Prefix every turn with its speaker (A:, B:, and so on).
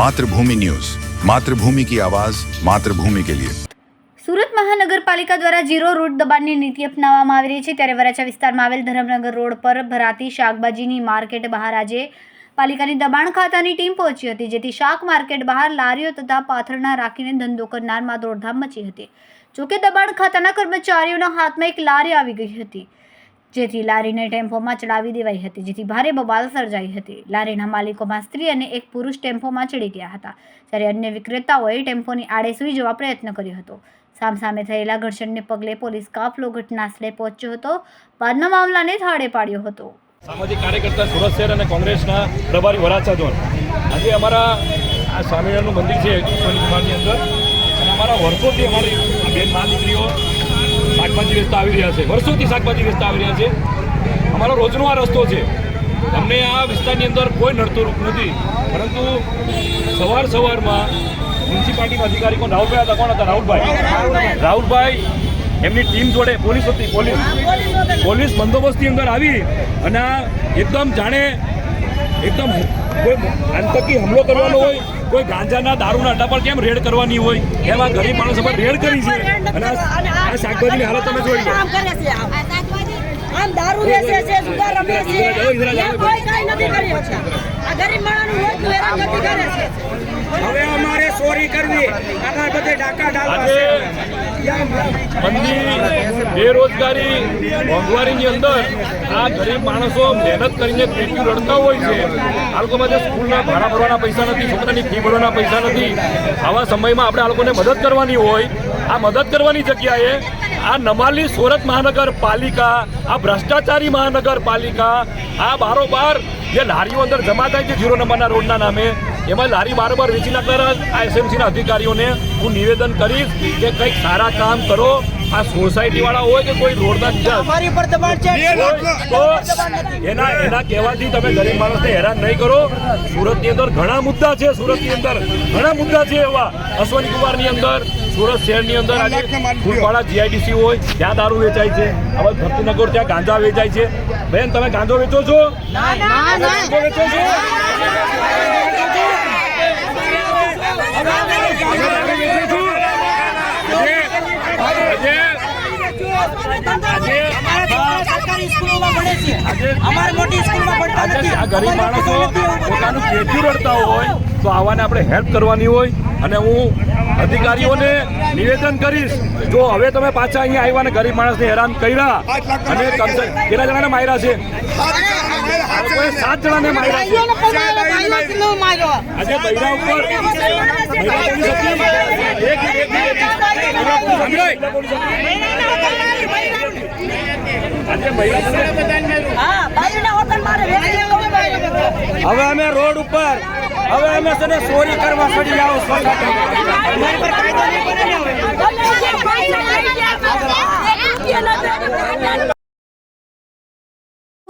A: Mathrubhumi news. Mathrubhumi કી આવાજ, માતૃભૂમિ કે લિયે.
B: સુરત મહાનગરપાલિકા દ્વારા ઝીરો રૂટ દબાણની નીતિ અપનાવવામાં આવી રહી છે. ત્યારે વરાછા વિસ્તારમાં આવેલ ધરમનગર રોડ પર ભરાતી શાકભાજીની માર્કેટ બહાર આજે પાલિકાની દબાણ ખાતાની ટીમ પહોંચી હતી, જેથી શાક માર્કેટ બહાર લારીઓ તથા પાથરણા રાખીને ધંધો કરનારમાં દોડધામ મચી હતી. જોકે દબાણ ખાતાના કર્મચારીઓના હાથમાં એક લારી આવી ગઈ હતી. જેથી લારીને ટેમ્પોમાં ચડાવી દેવાઈ હતી, જેથી ભારે બબાલ સર્જાઈ હતી. લારીના માલિકોમાં સ્ત્રી અને એક પુરુષ ટેમ્પોમાં ચડી ગયા હતા. જ્યારે અન્ય વિક્રેતાઓએ ટેમ્પોની આડે સૂઈ જવા પ્રયત્ન કર્યો હતો. સામસામે થયેલા ઘર્ષણને પગલે પોલીસ કાફલો ઘટનાસ્થળે પહોંચ્યો હતો. બાદમાં મામલાને થાળે પાડ્યો હતો.
C: સામાજિક કાર્યકર્તા સુરત શહેર અને કોંગ્રેસના પ્રભારી વરાછા ઝોન. આજે અમારા આ સ્વામિનારાયણનું મંદિર છે, સોની અંદર. અને અમારા વર્ષોથી અમારી બેન મા દીકરીઓ શાકભાજી વેચતા આવી રહ્યા છે. વર્ષોથી શાકભાજી વેચતા આવી રહ્યા છે. અમારો રોજનો આ રસ્તો છે. અમને આ વિસ્તારની અંદર કોઈ નડતું રૂપ નથી. પરંતુ સવાર સવારમાં મ્યુનિસિપાલિટીના અધિકારી કોણ રાહુલભાઈ હતા. કોણ હતા? રાહુલભાઈ. રાહુલભાઈ એમની ટીમ જોડે પોલીસ હતી, પોલીસ. પોલીસ બંદોબસ્તની અંદર આવી અને એકદમ જાણે એકદમ કોઈ આંતકી હુમલો કરવાનો હોય કોઈ ગાંજાના દારૂના અડ્ડા પર કેમ રેડ કરવાની હોય? એવા ગરીબ માણસો પર રેડ કરી છે. અને આ શાકભાજીની હાલત તમે જોઈ લો.
D: કામ કરે છે આમ. આમ દારૂ વેચે છે જુગાર રમે છે. કોઈ કાંઈ નથી કરી શકતા આ ગરીબ માણસનું રોજનું હેરાનગતિ કરે છે.
E: હવે અમારે ચોરી કરવી આગળ બધે ડાકા ડાલવા
C: મંદી બેરોજગારી મોંઘવારીની અંદર આ ગરીબ માણસો મહેનત કરીને પેટી રડતા હોય છે. આ લોકો પાસે સ્કૂલના ભાડા ભરવાના પૈસા નથી, છોકરાની ફી ભરવાના પૈસા નથી. આવા સમયમાં આપણે આ લોકોને મદદ કરવાની હોય. આ મદદ કરવાની જગ્યાએ આ નમાલી સુરત મહાનગરપાલિકા, આ ભ્રષ્ટાચારી મહાનગરપાલિકા, આ બારોબાર જે લારીઓ અંદર જમા થાય છે ઝીરો નંબરના રોડના નામે એમાં લારી બારોબાર વેચી નાખનારા આ એસએમસીના અધિકારીઓને હું નિવેદન કરીશ કે કંઈક સારા કામ કરો. આ સોસાયટી વાળા હોય કે કોઈ રોડના
E: અમારી પર દબાણ છે.
C: હોય તો એના એના કહેવાથી તમે ગરીબ માણસને હેરાન નહીં કરો. સુરતની અંદર ઘણા મુદ્દા છે સુરતની અંદર ઘણા મુદ્દા છે એવા. અશ્વની કુમારની અંદર સુરત શહેરની અંદર આજે ફૂલવાળા જીઆઈડીસી હોય ત્યાં દારૂ વેચાય છે. હવે ભક્તિનગર ત્યાં ગાંજા વેચાય છે. બેન તમે ગાંજો વેચો છો? ગાંજો વેચો છો
E: સરકારી સ્કૂલોમાં ભણે છે
C: આજે
E: અમારે મોટી
C: ગરીબ માણસો પોતાનું પેટ્યું રડતા હોય તો આવાને આપણે હેલ્પ કરવાની હોય અને હું અધિકારીઓને નિવેદન કરીશ જો હવે તમે પાછા અહીંયા આવ્યા ને ગરીબ માણસને હેરાન કર્યા અને કેટલા જણાને માર્યા છે. સાત જણાને માર્યા આજે બૈરા ઉપર.
E: હવે અમે રોડ ઉપર હવે અમે તને ચોરી કરવા ચડી જાઓ કાયદો નહીં.